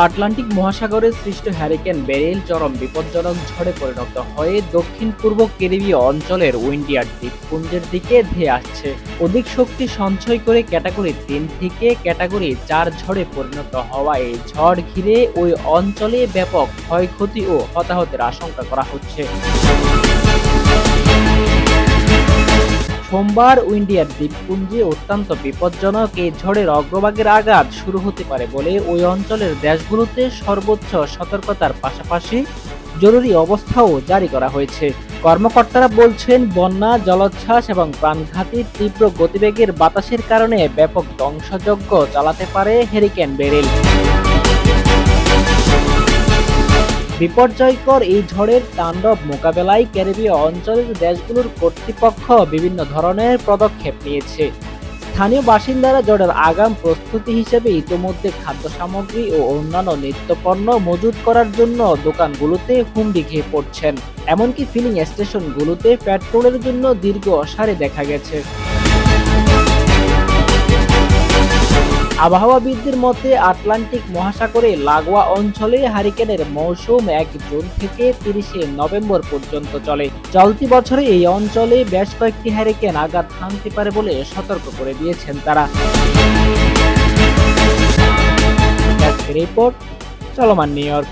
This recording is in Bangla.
আটলান্টিক মহাসাগরে সৃষ্ট হ্যারিকেন বেরিল চরম বিপজ্জনক ঝড়ে পরিণত হয়ে দক্ষিণ পূর্ব ক্যারিবীয় অঞ্চলের উইন্ডিয়ার দ্বীপপুঞ্জের দিকে ধেয়ে আসছে। অধিক শক্তি সঞ্চয় করে ক্যাটাগরি তিন থেকে ক্যাটাগরি চার ঝড়ে পরিণত হওয়া এই ঝড় ঘিরে ওই অঞ্চলে ব্যাপক ক্ষয়ক্ষতি ও হতাহতের আশঙ্কা করা হচ্ছে। সোমবার উইন্ডিয়ার দ্বীপপুঞ্জে অত্যন্ত বিপজ্জনক এই ঝড়ের অগ্রভাগের আঘাত শুরু হতে পারে বলে ওই অঞ্চলের দেশগুলোতে সর্বোচ্চ সতর্কতার পাশাপাশি জরুরি অবস্থাও জারি করা হয়েছে। কর্মকর্তারা বলছেন, বন্যা, জলোচ্ছ্বাস এবং প্রাণঘাতী তীব্র গতিবেগের বাতাসের কারণে ব্যাপক ধ্বংসযজ্ঞ চালাতে পারে হেরিকেন বেরিল। বিপর্যয়কর এই ঝড়ের তাণ্ডব মোকাবেলায় ক্যারিবীয় অঞ্চলের দেশগুলোর কর্তৃপক্ষ বিভিন্ন ধরনের পদক্ষেপ নিয়েছে। স্থানীয় বাসিন্দারা ঝড়ের আগাম প্রস্তুতি হিসেবে ইতোমধ্যে খাদ্য সামগ্রী ও অন্যান্য নিত্যপণ্য মজুত করার জন্য দোকানগুলোতে হুমড়ি খেয়ে পড়ছেন। এমনকি ফিলিং স্টেশনগুলোতে পেট্রোলের জন্য দীর্ঘ সারি দেখা গেছে। আবহাওয়াবিদদের মতে, আটলান্টিক মহাসাগরে লাগোয়া অঞ্চলে হারিকেনের মৌসুম এক জুন থেকে তিরিশে নভেম্বর পর্যন্ত চলে। চলতি বছরে এই অঞ্চলে বেশ কয়েকটি হারিকেন আঘাত থামতে পারে বলে সতর্ক করে দিয়েছেন তারা। রিপোর্ট চলমান নিউ ইয়র্ক।